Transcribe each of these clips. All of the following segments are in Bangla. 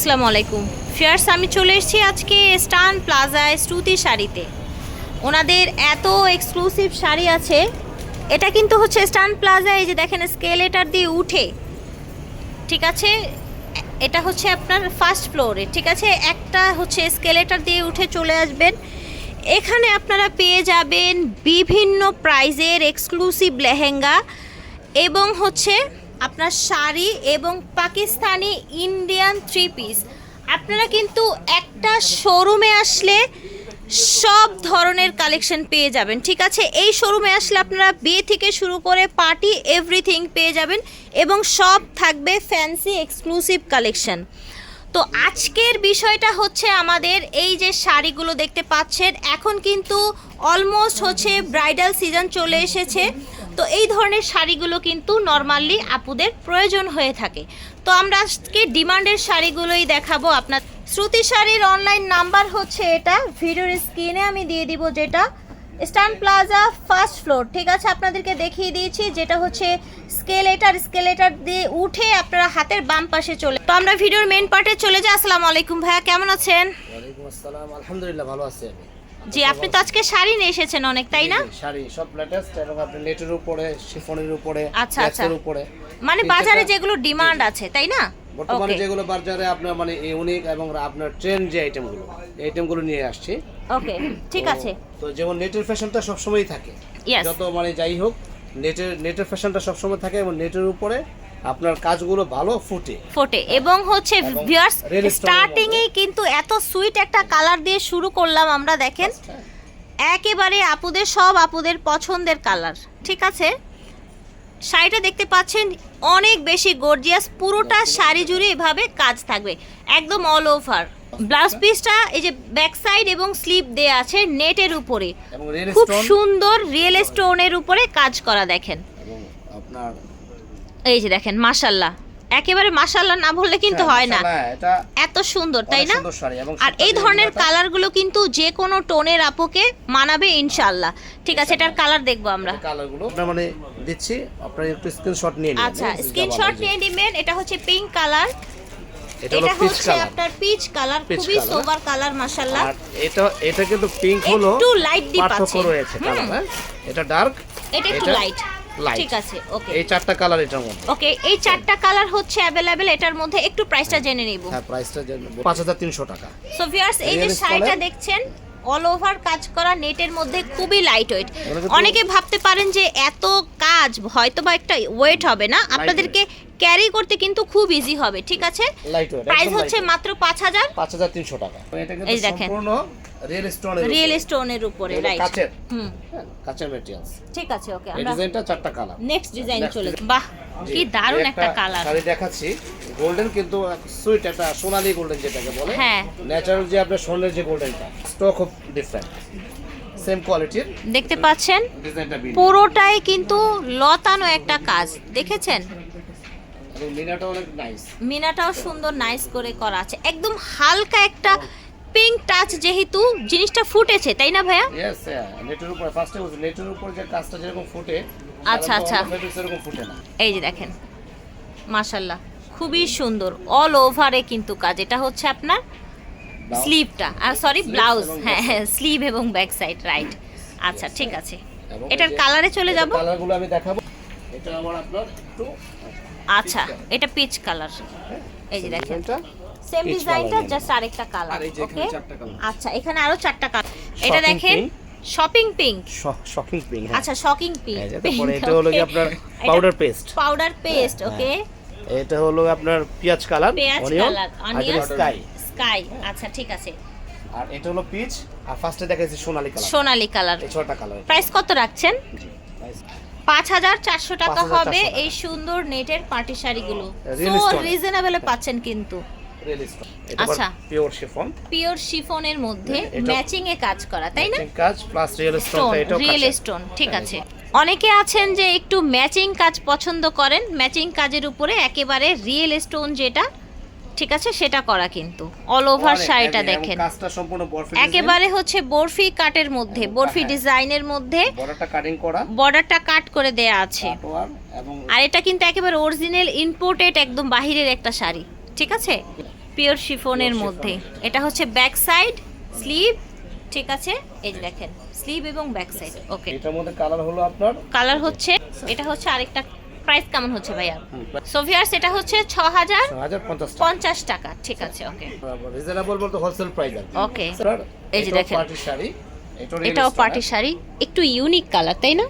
আসসালামু আলাইকুম। ফিয়ার্স আমি চলে এসেছি আজকে স্টান প্লাজায় শ্রুতি শাড়িতে। ওনাদের এত এক্সক্লুসিভ শাড়ি আছে। এটা কিন্তু হচ্ছে স্টান প্লাজা এই যে দেখেন স্কেলেটার দিয়ে উঠে। ঠিক আছে? এটা হচ্ছে আপনার ফার্স্ট ফ্লোরে ঠিক আছে? একটা হচ্ছে স্কেলেটার দিয়ে উঠে চলে আসবেন। এখানে আপনারা পেয়ে যাবেন বিভিন্ন প্রাইজের এক্সক্লুসিভ লেহেঙ্গা এবং হচ্ছে আপনার শাড়ি এবং পাকিস্তানি ইন্ডিয়ান থ্রি পিস আপনারা কিন্তু একটা শোরুমে আসলে সব ধরনের কালেকশন পেয়ে যাবেন, ঠিক আছে? এই শোরুমে আসলে আপনারা বিয়ে থেকে শুরু করে পার্টি এভরিথিং পেয়ে যাবেন এবং সব থাকবে ফ্যান্সি এক্সক্লুসিভ কালেকশন তো আজকের বিষয়টা হচ্ছে আমাদের এই যে শাড়িগুলো দেখতে পাচ্ছেন, এখন কিন্তু অলমোস্ট হচ্ছে ব্রাইডাল সিজন চলে এসেছে। তো এই ধরনের শাড়িগুলো কিন্তু নর্মালি আপুদের প্রয়োজন হয়ে থাকে। তো আমরা আজকে ডিমান্ডের শাড়িগুলোই দেখাবো আপনার। শ্রুতি শাড়ির অনলাইন নাম্বার হচ্ছে এটা, ভিডিওর স্ক্রিনে আমি দিয়ে দিব যেটা। স্টান প্লাজা ফার্স্ট ফ্লোর ঠিক আছে? আপনাদেরকে দেখিয়ে দিয়েছি যেটা হচ্ছে স্কেলেটার স্কেলেটার দিয়ে উঠে আপনারা হাতের বাম পাশে চলে তো আমরা ভিডিওর মেন পার্টে চলে যাই। আসসালামু আলাইকুম ভাইয়া, কেমন আছেন? ওয়ালাইকুম আসসালাম, আলহামদুলিল্লাহ, ভালো আছি আমি। জি আপনি তো আজকে শাড়ি নিয়ে এসেছেন অনেক তাই না? শাড়ি সব লেটেস্ট এবং আপনি নেটের উপরে শিফনের উপরে আচ্ছা, আচ্ছা। উপরে। মানে বাজারে যেগুলো ডিমান্ড আছে তাই না? বর্তমানে যেগুলো বাজারে আপনার মানে ইউনিক এবং আপনার ট্রেন্ড যে আইটেমগুলো এই আইটেমগুলো নিয়ে আসছি। ওকে ঠিক আছে। তো যেমন নেটের ফ্যাশনটা সবসময়ই থাকে। যত মানে যাই হোক নেটের নেটের ফ্যাশনটা সবসময় থাকে এবং নেটের উপরে আপনার কাজগুলো ভালো ফুটে। ফোটে। এবং হচ্ছে ভিউয়ার্স স্টার্টিং এই কিন্তু এত সুইট একটা কালার দিয়ে শুরু করলাম আমরা দেখেন। একেবারে আপুদের সব আপুদের পছন্দের কালার ঠিক আছে? শাড়িটা দেখতে পাচ্ছেন অনেক বেশি গর্জিয়াস পুরোটা শাড়ি জুড়ে এভাবে কাজ থাকবে। একদম অল ওভার ব্লাউজ পিসটা এই যে ব্যাক সাইড এবং স্লিপ দেয়া আছে নেটের উপরে। খুব সুন্দর রিয়েল স্টোনের উপরে কাজ করা দেখেন। আপনার এই যে দেখেন মাশাল্লাহ একেবারে মাশাল্লাহ না বললে কিন্তু হ্যাঁ, হয় না। এত সুন্দর তাই না? আর এই ধরনের কালারগুলো কিন্তু যে কোনো টোনের আপুকে মানাবে ইনশাল্লাহ ঠিক আছে এটার কালার দেখব আমরা। কালারগুলো মানে দিচ্ছি আপনার একটু স্ক্রিনশট নিয়ে নিন আচ্ছা স্ক্রিনশট নিয়ে নেবেন এটা হচ্ছে পিঙ্ক কালার এটা হচ্ছে আপনার পিচ কালার খুবই সোবার কালার মাশাল্লাহ এটা এটা কিন্তু পিঙ্ক হলো একটু লাইট ডিপ আছে। হ্যাঁ? এটা ডার্ক এটা একটু লাইট লাইট ঠিক আছে ওকে এই চারটা কালার এটার মধ্যে। ওকে এই চারটা কালার হচ্ছে অ্যাভেলেবেল এটার মধ্যে একটু প্রাইসটা জেনে নিব। হ্যাঁ প্রাইসটা জেনে হাজার তিনশো টাকা। সো ভিউয়ার্স এই যে শাড়িটা দেখছেন অল ওভার কাজ করা নেটের মধ্যে খুবই লাইট ওয়েট অনেকে ভাবতে পারেন যে এত কাজ হয়তো বা একটা ওয়েট হবে না। আপনাদেরকে ক্যারি করতে কিন্তু খুব ইজি হবে ঠিক আছে? প্রাইস হচ্ছে মাত্র পাঁচ হাজার। পাঁচ হাজার তিনশো টাকা। এই দেখেন। সম্পূর্ণ রিয়েল স্টোনের রিয়েল স্টোনের উপরে। রাইট কাচের। হুম। হ্যাঁ, কাচের মেটেরিয়ালস ঠিক আছে ওকে আমরা ডিজাইনটা চারটা কালার নেক্সট ডিজাইন চলে বাহ! কি দারুণ একটা কালার শাড়ি দেখাচ্ছি। গোল্ডেন কিন্তু সুইট একটা সোনালী গোল্ডেন যেটাকে বলে। হ্যাঁ। ন্যাচারাল যে আপনার স্বর্ণের যে গোল্ডেনটা স্টক খুব ডিফারেন্ট সেম কোয়ালিটির দেখতে পাচ্ছেন? পুরোটাই কিন্তু লতানো একটা কাজ। দেখেছেন? এবং মিনাটা অনেক নাইস মিনাটাও সুন্দর নাইস করে করা আছে। একদম হালকা একটা পিঙ্ক টাচ যেহেতু জিনিসটা ফুটেছে তাই না ভাইয়া? ইয়েস নেটের উপরে ফার্স্টে বলছি নেটের উপর যে কাজটা যেরকম ফুটে আচ্ছা, আচ্ছা। সেরকম ফুটে না। এই যে দেখেন মাশাল্লাহ খুবই সুন্দর অল ওভারে কিন্তু কাজ। এটা হচ্ছে আপনার? স্লিভটা আর সরি ব্লাউজ হ্যাঁ হ্যাঁ স্লিভ এবং ব্যাক সাইড রাইট আচ্ছা ঠিক আছে। এটার কালারে চলে যাব? কালারগুলো আমি দেখাবো। এটা আমার আপনার একটু আচ্ছা এটা পিচ কালার এই যে দেখেন। সেম ডিজাইনটা জাস্ট আরেকটা কালার ওকে আচ্ছা এখানে আরও চারটা কালার এটা দেখেন শপিং পিঙ্ক শকিং পিঙ্ক আচ্ছা শকিং পিঙ্ক তারপরে এটা হলো কি আপনার powder paste। Powder paste okay এটা হলো আপনার পেঁয়াজ কালার পেঁয়াজ onion colour onion sky sky আচ্ছা ঠিক আছে। আর এটা হলো পিচ আর ফার্স্টে দেখাইছি সোনালী কালার সোনালী কালার এই ছটা কালার প্রাইস কত রাখছেন? পাঁচ হাজার চারশো টাকা হবে এই সুন্দর নেটের পার্টি শাড়িগুলো রিজনেবলে পাচ্ছেন কিন্তু। আচ্ছা। পিওর শিফন পিওর শিফনের মধ্যে ম্যাচিং এ কাজ করা তাই না? কাজ plus real stone stone real stone ঠিক হ্যাঁ, আছে। অনেকে আছেন যে একটু ম্যাচিং কাজ পছন্দ করেন ম্যাচিং কাজের উপরে একেবারে রিয়েল স্টোন যেটা ঠিক আছে সেটা করা কিন্তু। অল ওভার শাড়িটা দেখেন। কাজটা সম্পূর্ণ বরফি একেবারে হচ্ছে বরফি কাটের মধ্যে বরফি হ্যাঁ। ডিজাইনের মধ্যে বর্ডারটা কাটিং করা। বর্ডারটা কাট করে দেয়া আছে। আর এটা কিন্তু একেবারে অরিজিনাল ইম্পোর্টেড একদম বাহিরের একটা শাড়ি। ঠিক আছে? পিওর শিফনের মধ্যে। এটা হচ্ছে ব্যাক সাইড স্লিভ ঠিক আছে? এই যে দেখেন স্লিভ এবং ব্যাক সাইড ওকে এটার মধ্যে কালার হলো আপনার? কালার হচ্ছে এটা হচ্ছে আরেকটা প্রাইস কেমন হচ্ছে ভাইয়া? সোভিয়ার্স এটা হচ্ছে ছ হাজার হাজার পঞ্চাশ টাকা ঠিক আছে ওকে রিজনেবল বলতে হোলসেল প্রাইস ওকে স্যার এই যে দেখেন। পার্টি শাড়ি। এটাও পার্টি শাড়ি একটু ইউনিক কালার তাই না?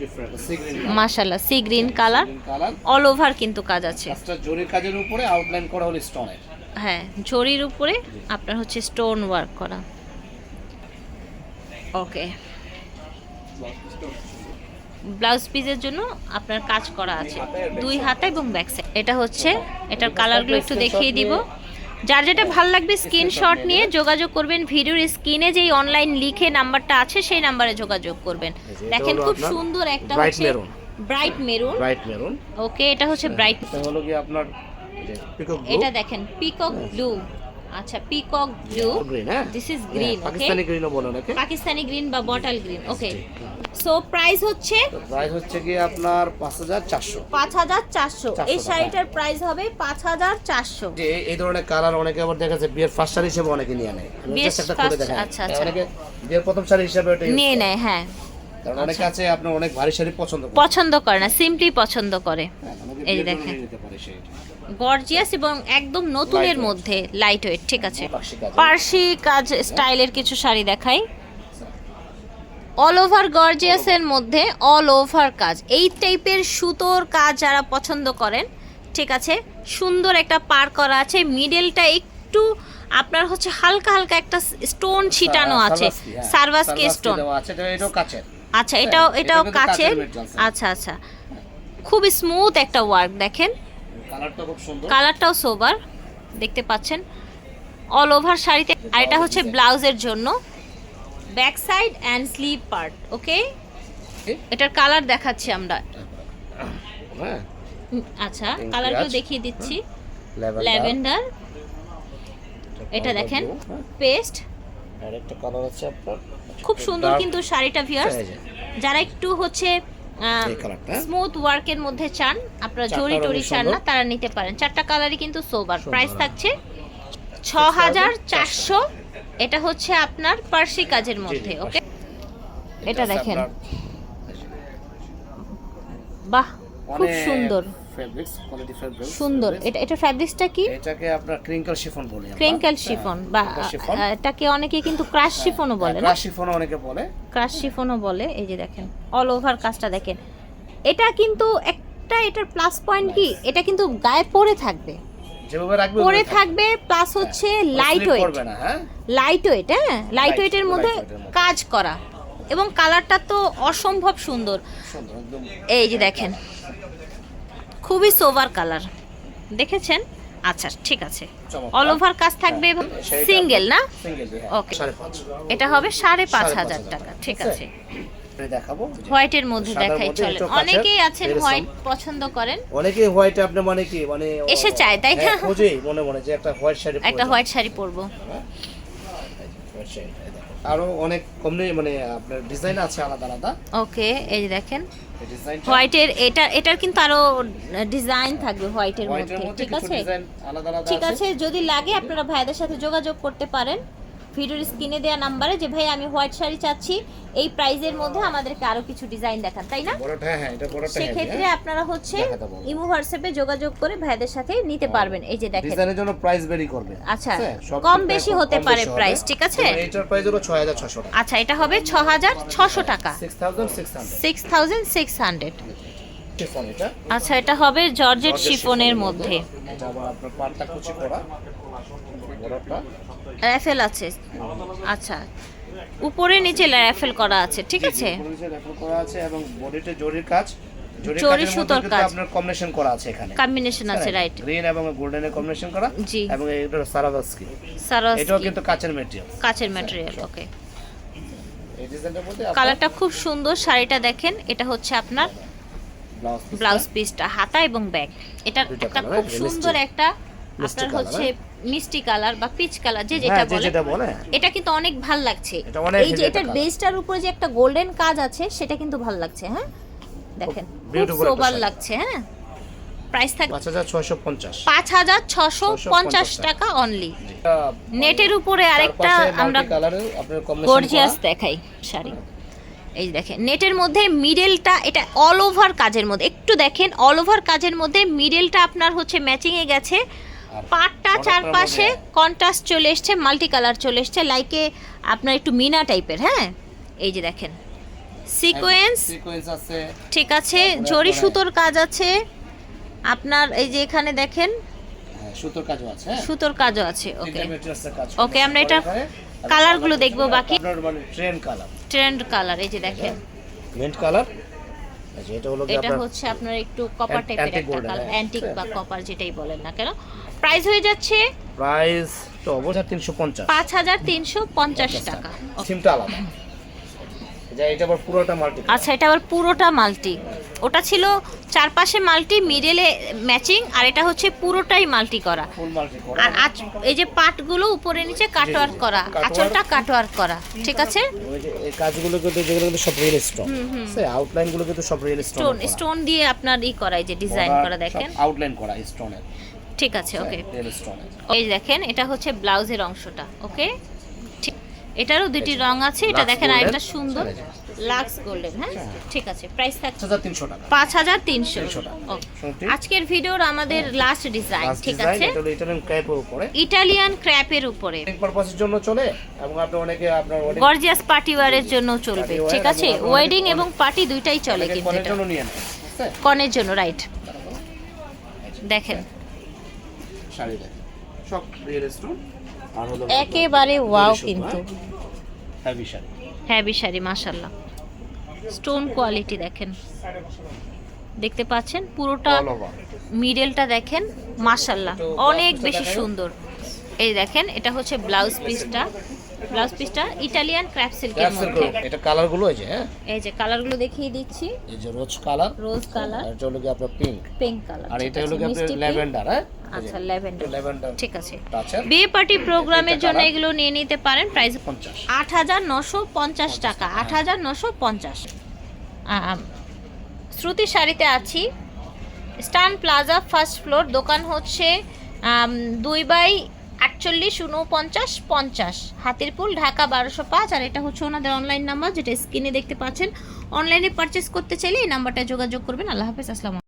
ডিফারেন্ট সি গ্রিন মাশাল্লাহ sea green colour colour all over কিন্তু কাজ আছে। জরির কাজের উপরে আউটলাইন করা হলো স্টোনের হ্যাঁ জরির উপরে আপনার হচ্ছে স্টোন ওয়ার্ক করা। ওকে ব্লাউজ পিসের জন্য আপনার কাজ করা আছে। দুই হাতা এবং ব্যাক সাইড এটা হচ্ছে এটার কালারগুলো একটু দেখিয়ে দিব। যার যেটা ভালো লাগবে স্ক্রিনশট নিয়ে যোগাযোগ করবেন। ভিডিওর স্ক্রিনে যেই অনলাইন লিখে নাম্বারটা আছে সেই নাম্বারে যোগাযোগ করবেন। দেখেন খুব সুন্দর একটা হচ্ছে bright maroon bright maroon okay এটা হচ্ছে ব্রাইট এটা হলো কি আপনার এটা দেখেন পিকক ব্লু আচ্ছা পিকক ব্লু গ্রিন হ্যাঁ? This is green, okay? Pakistani গ্রিনও বলে নাকি? পাকিস্তানি গ্রিন বা bottle green okay so price হচ্ছে? প্রাইস হচ্ছে কি আপনার পাঁচ হাজার চারশো। পাঁচ হাজার চারশো। এই শাড়িটার প্রাইস হবে পাঁচ হাজার চারশো। যে এই- ধরনের কালার অনেকে আবার দেখা যাচ্ছে বিয়ের ফার্স্ট শাড়ি হিসেবে অনেকে নিয়ে নেয়। বিয়ের দেখাই। আচ্ছা, আচ্ছা। অনেকে বিয়ের প্রথম শাড়ি হিসেবে ওটা নিয়ে নেয় হ্যাঁ। কারণ অনেকে আছে আপনার অনেক ভারী শাড়ি পছন্দ করে। পছন্দ করে না সিম্পলি পছন্দ করে। হ্যাঁ, এই দেখেন। গর্জিয়াস এবং একদম নতুনের মধ্যে লাইট ওয়েট ঠিক আছে। পার্সি কাজ। স্টাইলের কিছু শাড়ি দেখাই। অল ওভার গর্জিয়াসের মধ্যে অল ওভার কাজ। এই টাইপের সুতোর কাজ যারা পছন্দ করেন ঠিক আছে সুন্দর একটা পার করা আছে। মিডলটা একটু আপনার হচ্ছে হালকা হালকা একটা স্টোন ছিটানো আছে। সারবাস্কি, হ্যাঁ। স্টোন এটাও। আচ্ছা এটাও হ্যাঁ, এটাও এটা কিন্তু কাচের কাচের? আচ্ছা আচ্ছা। খুব স্মুথ একটা ওয়ার্ক দেখেন। কালারটা খুব সুন্দর। কালারটাও সোবার দেখতে পাচ্ছেন। অল ওভার শাড়িতে। আর এটা হচ্ছে ব্লাউজের জন্য। Back side and sleeve part okay এটার কালার দেখাচ্ছি আমরা। হ্যাঁ, আচ্ছা কালারগুলো দেখিয়ে দিচ্ছি। ল্যাভেন্ডার এটা দেখেন। হ্যাঁ। পেস্ট আর একটা কালার আছে আপনার। খুব সুন্দর কিন্তু শাড়িটা ভিউয়ার্স যারা একটু হচ্ছে স্মুথ ওয়ার্কের মধ্যে চান আপনারা জরি টরি চান না তারা নিতে পারেন। চারটা কালারই কিন্তু সোবার প্রাইস। থাকছে ছ হাজার চারশো। এটা হচ্ছে আপনার পার্সি কাজের মধ্যে ওকে? এটা দেখেন। বাহ খুব সুন্দর। Fabrics, quality fabrics, সুন্দর। এটা এটা ফ্যাব্রিক্সটা কি? এটাকে আপনার ক্রিঙ্কল শিফন বলি। ক্রিঙ্কেল হ্যাঁ, শিফন বা এটাকে অনেকে কিন্তু ক্রাশ শিফনও বলে না? ক্রাশ শিফন অনেকে বলে। ক্রাশ শিফনও বলে। এই যে দেখেন অল ওভার কাজটা দেখেন। এটা কিন্তু একটা এটার প্লাস পয়েন্ট কি? এটা কিন্তু গায়ে পরে থাকবে। যেভাবে রাখবে পরে থাকবে। প্লাস হচ্ছে। লাইট ওয়েট হ্যাঁ? লাইট ওয়েট হ্যাঁ লাইট ওয়েটের মধ্যে এর মধ্যে। কাজ করা। এবং কালারটা তো অসম্ভব সুন্দর। এই যে দেখেন খুবই সোভার কালার। দেখেছেন? আচ্ছা ঠিক আছে। অল ওভার কাজ থাকবে সিঙ্গেল না? Single Okay. সাড়ে পাঁচ। এটা হবে সাড়ে পাঁচ হাজার টাকা ঠিক আছে। দেখাবো হোয়াইটের মধ্যে দেখাই চলে অনেকেই আছেন হোয়াইট পছন্দ করেন। অনেকে হোয়াইট আপনি মানে কি মানে এসে চায়, তাই না? হ্যাঁ, মনে মনে যে একটা হোয়াইট শাড়ি একটা হোয়াইট শাড়ি পরবো। আরও অনেক কমনি মানে আপনার ডিজাইন আছে আলাদা আলাদা। ওকে এই যে দেখেন। হোয়াইটের এটা এটার কিন্তু আরও ডিজাইন থাকবে হোয়াইটের মধ্যে ঠিক আছে? ঠিক আছে যদি লাগে আপনারা ভাইদের সাথে যোগাযোগ করতে পারেন। ভিডিওর স্ক্রিনে দেওয়া নাম্বারে যে ভাই আমি হোয়াইট শাড়ি চাচ্ছি। এই প্রাইজের মধ্যে আমাদেরকে আরও কিছু ডিজাইন দেখান তাই না? হ্যাঁ হ্যাঁ বড়টা সেক্ষেত্রে আপনারা হচ্ছে ইমো হোয়াটসঅ্যাপে যোগাযোগ করে ভাইদের সাথে নিতে পারবেন। এই যে দেখেন। ডিজাইনের জন্য প্রাইস ভেরি করবে। আচ্ছা, কম বেশি হতে পারে প্রাইস ঠিক আছে? এবং এইটার প্রাইস হলো 6600 টাকা। আচ্ছা এটা হবে ছ হাজার ছশো টাকা। 6600 six thousand six hundred chiffon এটা। আচ্ছা এটা হবে জর্জেট জর্জেট শিফনের মধ্যে। এটা আবার আপনার পাটটা কুচি করা। বড়টা। র্যাফেল আছে। আচ্ছা। উপরে নিচে র্যাফেল করা আছে ঠিক আছে? করা আছে এবং বডিতে জরির কাজ। জরি সুতোর কাজ। আপনার কম্বিনেশন করা আছে এখানে। কম্বিনেশন আছে রাইট গ্রিন এবং গোল্ডেনের কম্বিনেশন করা। জি। এবং এটা সারাভাস্কি সারস এটাও কিন্তু কাচের মেটেরিয়াল কাচের ম্যাটেরিয়াল ওকে কালারটা খুব সুন্দর শাড়িটা দেখেন এটা হচ্ছে আপনার ব্লাউজ ব্লাউজ পিসটা হাতা এবং ব্যাগ। এটা একটা খুব সুন্দর একটা আপনার হচ্ছে মিষ্টি কালার বা পিচ কালার যে যেটা হ্যাঁ বলে এটা কিন্তু অনেক ভালো লাগছে। এই যে এটার বেসটার উপরে যে একটা গোল্ডেন কাজ আছে সেটা কিন্তু ভালো লাগছে হ্যাঁ? দেখেন খুব সোবার লাগছে হ্যাঁ? প্রাইস থাকবে পাঁচ হাজার পাঁচ হাজার ছশো পঞ্চাশ টাকা অনলি নেটের উপরে আরেকটা আমরা গর্জিয়াস দেখাই শাড়ি। এই দেখেন নেটের মধ্যে মিডলটা এটা অল ওভার কাজের মধ্যে একটু দেখেন অল ওভার কাজের মধ্যে মিডলটা আপনার হচ্ছে ম্যাচিংয়ে গেছে। পাটটা চারপাশে কন্ট্রাস্ট চলে এসছে মাল্টি কালার চলে এসছে লাইকে আপনার একটু মিনা টাইপের হ্যাঁ? এই যে দেখেন। সিকোয়েন্স সিকোয়েন্স আছে। ঠিক আছে জরি সুতোর কাজ আছে। আপনার এই যে এখানে দেখেন। হ্যাঁ, সুতোর কাজও আছে হ্যাঁ? সুতোর কাজও আছে ওকে Okay, আমরা এটা কালারগুলো দেখব বাকি। ট্রেন্ড কালার ট্রেন্ড কালার এই যে দেখেন। মিন্ট কালার আচ্ছা এটা হলো এটা হচ্ছে আপনার একটু কপার টাইপের একটা। অ্যান্টিক বা কপার যেটাই বলেন না কেন। প্রাইস হয়ে যাচ্ছে প্রাইস তো হাজার তিনশো পঞ্চাশ টাকা। সিমটা আলাদা। এটা আবার পুরোটা মাল্টি আচ্ছা এটা আবার পুরোটা মাল্টি ওটা ছিল চারপাশে মাল্টি মিডলে ম্যাচিং আর এটা হচ্ছে পুরোটাই মাল্টি করা। আর আচ এই যে পাটগুলো উপরে নিচে কাটওয়ার্ক করা। আঁচলটা কাটওয়ার্ক করা ঠিক আছে? এই কাজগুলো কিন্তু যেগুলো কিন্তু সব রিয়েল স্টোন আউটলাইনগুলো কিন্তু সব রিয়েল স্টোন স্টোন দিয়ে আপনার ই করা এই যে ডিজাইন করা দেখেন। আউটলাইন করা স্টোনের ঠিক আছে ওকে এই দেখেন এটা হচ্ছে ব্লাউজের অংশটা ওকে ঠিক এটারও দুটি রং আছে এটা দেখেন আরেকটা সুন্দর। লাক্স গোল্ডেন হ্যাঁ? ঠিক আছে প্রাইস থাকছে হাজার তিনশো টাকা। পাঁচ হাজার তিনশো। 300 টাকা। আজকের ভিডিওর আমাদের লাস্ট ডিজাইন ঠিক আছে? এটা হলো ইটালিয়ান ক্র্যাপের উপরে। ইটালিয়ান ক্র্যাপের উপরে। পারপাসের জন্য চলে এবং আপনি অনেকে আপনার গর্জিয়াস পার্টি ওয়ারের জন্য চলবে ঠিক আছে? ওয়েডিং এবং পার্টি দুইটাই চলে কিন্তু কনের এটা। জন্য? কনের রাইট দেখেন। শাড়ি দেখেন। সব রিয়েল স্টোন একেবারে ওয়াও কিন্তু। হেভি শাড়ি। হ্যাভি শাড়ি মাশাল্লাহ স্টোন কোয়ালিটি দেখেন। দেখতে পাচ্ছেন? পুরোটা মিডলটা দেখেন মাশাল্লাহ অনেক বেশি সুন্দর। এই দেখেন এটা হচ্ছে ব্লাউজ পিসটা ব্লাউজ পিসটা ইটালিয়ান ক্র্যাপ সিল্কের মধ্যে। এটা কালারগুলো এই যে হ্যাঁ? এই যে কালারগুলো দেখিয়ে দিচ্ছি। এই যে রোজ কালার রোজ কালার আর এটা হলো কি আপনার পিঙ্ক পিঙ্ক কালার আর এটা হলো কি আপনার ল্যাভেন্ডার হ্যাঁ? আচ্ছা ল্যাভেন্ডার ল্যাভেন্ডার ঠিক আছে। টাচের বিয়ে পার্টি প্রোগ্রামের জন্য এগুলো নিয়ে নিতে পারেন। প্রাইস পঞ্চাশ। আট হাজার নশো পঞ্চাশ টাকা। আট হাজার নশো পঞ্চাশ। শ্রুতি শাড়িতে আছি। স্টান প্লাজা ফার্স্ট ফ্লোর দোকান হচ্ছে দুই বাই আটচল্লিশ উনপঞ্চাশ পঞ্চাশ। হাতিরপুল, ঢাকা, বারোশো পাঁচ। আর এটা হচ্ছে ওনাদের অনলাইন নাম্বার যেটা স্ক্রিনে দেখতে পাচ্ছেন। অনলাইনে পারচেস করতে চাইলে এই নাম্বারটা যোগাযোগ করবেন। আল্লাহ হাফেজ, আসসালাম